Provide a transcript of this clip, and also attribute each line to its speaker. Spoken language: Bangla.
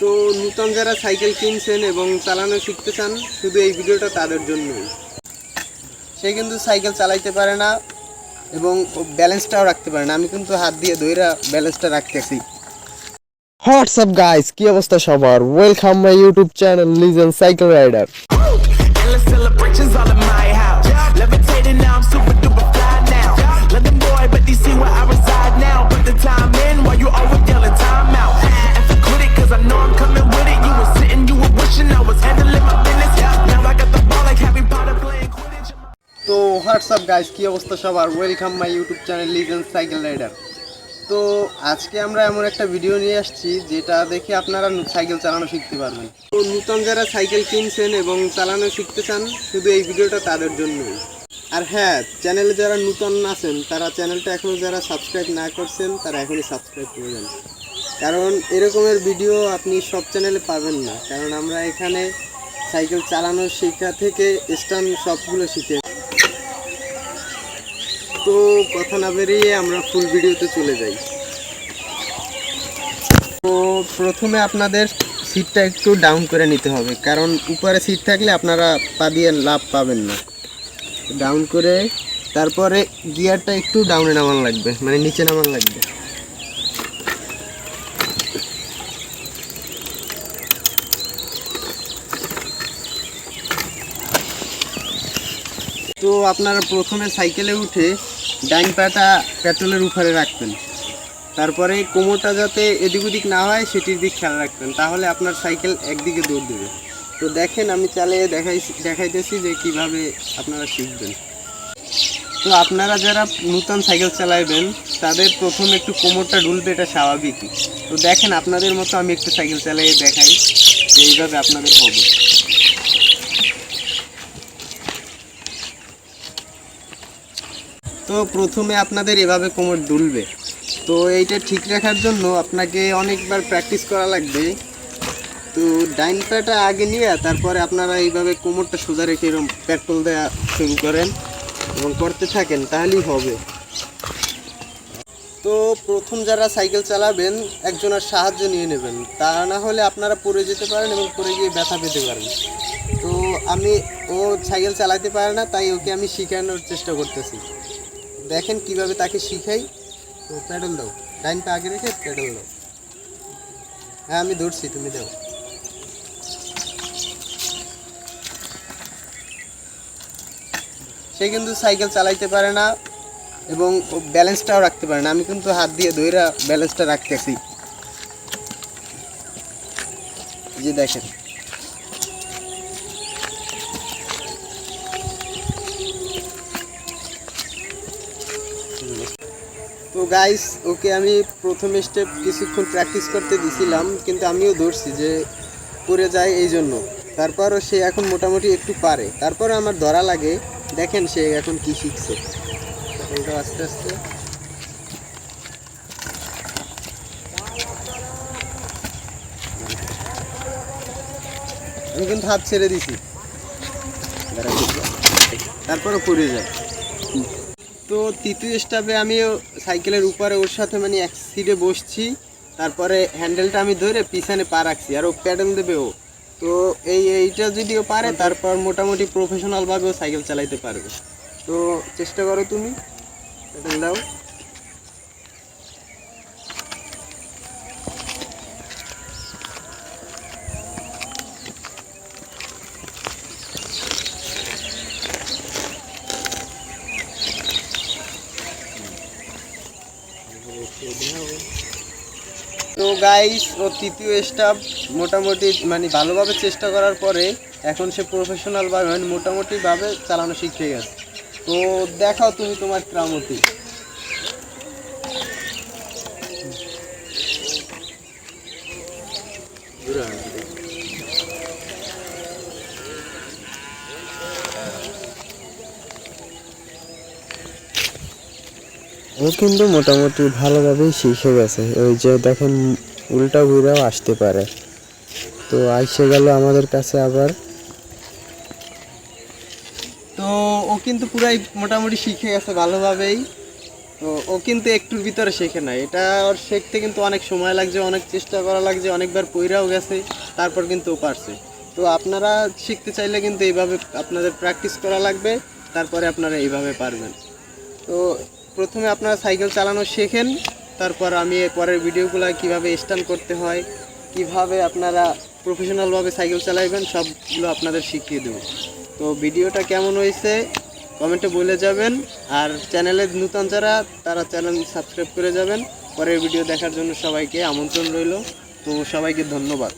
Speaker 1: তো নূতন যারা সাইকেল কিনছেন এবং চালানো শিখতে চান, শুধু এই ভিডিওটা তাদের জন্যই। সে কিন্তু সাইকেল চালাইতে পারে না এবং ব্যালেন্সটাও রাখতে পারে না। আমি কিন্তু হাত দিয়ে দইরা ব্যালেন্সটা রাখতেছি।
Speaker 2: হোয়াটসঅ্যাপ গাইস কি অবস্থা সবার? Welcome my YouTube channel legend cycle rider
Speaker 1: WhatsApp guys কি অবস্থা সবার? Welcome my YouTube channel legend cycle rider তো আজকে আমরা এমন একটা ভিডিও নিয়ে আসছি, যেটা দেখে আপনারা সাইকেল চালানো শিখতে পারবেন। তো নূতন যারা সাইকেল কিনছেন এবং চালানো শিখতে চান, শুধু এই ভিডিওটা তাদের জন্যই। আর হ্যাঁ চ্যানেলে যারা নূতন আছেন, তারা চ্যানেলটা এখনও যারা সাবস্ক্রাইব না করছেন, তারা এখনই সাবস্ক্রাইব করে যান কারণ এরকমের ভিডিও আপনি সব চ্যানেলে পাবেন না। কারণ আমরা এখানে সাইকেল চালানো শেখা থেকে স্টান সবগুলো শিখে তো কথা না বেরিয়ে আমরা ফুল ভিডিওতে চলে যাই। তো প্রথমে আপনাদের সিটটা একটু ডাউন করে নিতে হবে, কারণ উপরে সিট থাকলে আপনারা পা দিয়ে লাভ পাবেন না। ডাউন করে তারপরে গিয়ারটা একটু ডাউনে নামান লাগবে মানে নিচে নামান লাগবে। তো আপনারা প্রথমে সাইকেলে উঠে ডাইন পাটা পেট্রোলের উপরে রাখবেন। তারপরে কোমরটা যাতে এদিক ওদিক না হয়, সেটির দিক খেয়াল রাখবেন। তাহলে আপনার সাইকেল একদিকে দৌড় দেবে। তো দেখেন, আমি চালিয়ে দেখাই দেখাইতেছি যে কীভাবে আপনারা শিখবেন। তো আপনারা যারা নূতন সাইকেল চালাইবেন, তাদের প্রথমে একটু কোমরটা ডুলবে এটা স্বাভাবিকই। তো দেখেন, আপনাদের মতো আমি একটু সাইকেল চালিয়ে দেখাই যে এইভাবে আপনাদের হবে। তো প্রথমে আপনাদের এভাবে কোমর দুলবে। তো এইটা ঠিক রাখার জন্য আপনাকে অনেকবার প্র্যাকটিস করা লাগবে। তো ডাইন পাটা আগে নিয়ে, তারপরে আপনারা এইভাবে কোমরটা সোজা রেখে এরকম পেট্রোল দেওয়া শুরু করেন এবং করতে থাকেন, তাহলেই হবে। তো প্রথম যারা সাইকেল চালাবেন, একজনের সাহায্য নিয়ে নেবেন। তা না হলে আপনারা পড়ে যেতে পারেন এবং পড়ে গিয়ে ব্যথা পেতে পারেন। তো আমি ও সাইকেল চালাতে পারে না, তাই ওকে আমি শেখানোর চেষ্টা করতেছি। দেখেন কীভাবে তাকে শিখাই। তো প্যাডেল দাও। ডাইন পা আগে রেখে প্যাডেল দাও। হ্যাঁ আমি ধরছি, তুমি দাও। সে কিন্তু সাইকেল চালাইতে পারে না এবং ব্যালেন্সটাও রাখতে পারে না। আমি কিন্তু হাত দিয়ে দইরা ব্যালেন্সটা রাখতেছি। যে দেখেন। তো গাইস ওকে আমি প্রথম স্টেপ কিছুক্ষণ প্র্যাকটিস করতে দিছিলাম, কিন্তু আমিও ধরছি যে পড়ে যায় এই জন্য। তারপরও সে এখন মোটামুটি একটু পারে। তারপর আমার ধরা লাগে। দেখেন সে এখন কি শিখছে। ওটা আস্তে আস্তে। আমি কিন্তু হাত ছেড়ে দিছি। তারপরও পড়ে যায়। তো তৃতীয় স্টাফে আমি ও সাইকেলের উপরে ওর সাথে মানে এক সিটে বসছি, তারপরে হ্যান্ডেলটা আমি ধরে পিছনে পা রাখছি আর ও প্যাডেল দেবে ও। তো এই এইটা যদি ও পারে, তারপর মোটামুটি প্রফেশনালভাবে ও সাইকেল চালাইতে পারবে। তো চেষ্টা করো তুমি প্যাডেল দাও। তো গাইস ও তৃতীয় স্টাফ মোটামুটি মানে ভালোভাবে চেষ্টা করার পরে এখন সে প্রফেশনাল ভাবে মানে মোটামুটি ভাবে চালানো শিখে গেছে। তো দেখাও তুমি তোমার ক্রামতি।
Speaker 2: ও কিন্তু মোটামুটি ভালোভাবেই শিখে গেছে। ওই যে দেখেন উল্টা ঘুরেও আসতে পারে। তো আইসে গেল আমাদের কাছে আবার।
Speaker 1: তো ও কিন্তু পুরাই মোটামুটি শিখে গেছে ভালোভাবেই। তো ও কিন্তু একটুর ভিতরে শেখে না এটা ওর শিখতে কিন্তু অনেক সময় লাগছে, অনেক চেষ্টা করা লাগছে, অনেকবার পইরাও গেছে, তারপর কিন্তু ও পারছে। তো আপনারা শিখতে চাইলে কিন্তু এইভাবে আপনাদের প্র্যাকটিস করা লাগবে, তারপরে আপনারা এইভাবে পারবেন। তো প্রথমে আপনারা সাইকেল চালানো শেখেন, তারপর আমি পরের ভিডিওগুলো কীভাবে স্ট্যান্ড করতে হয়, কীভাবে আপনারা প্রফেশনালভাবে সাইকেল চালাইবেন, সবগুলো আপনাদের শিখিয়ে দেবো। তো ভিডিওটা কেমন হয়েছে, কমেন্টে বলে যাবেন, আর চ্যানেলে নূতন যারা, তারা চ্যানেল সাবস্ক্রাইব করে যাবেন। পরের ভিডিও দেখার জন্য সবাইকে আমন্ত্রণ রইল। তো সবাইকে ধন্যবাদ।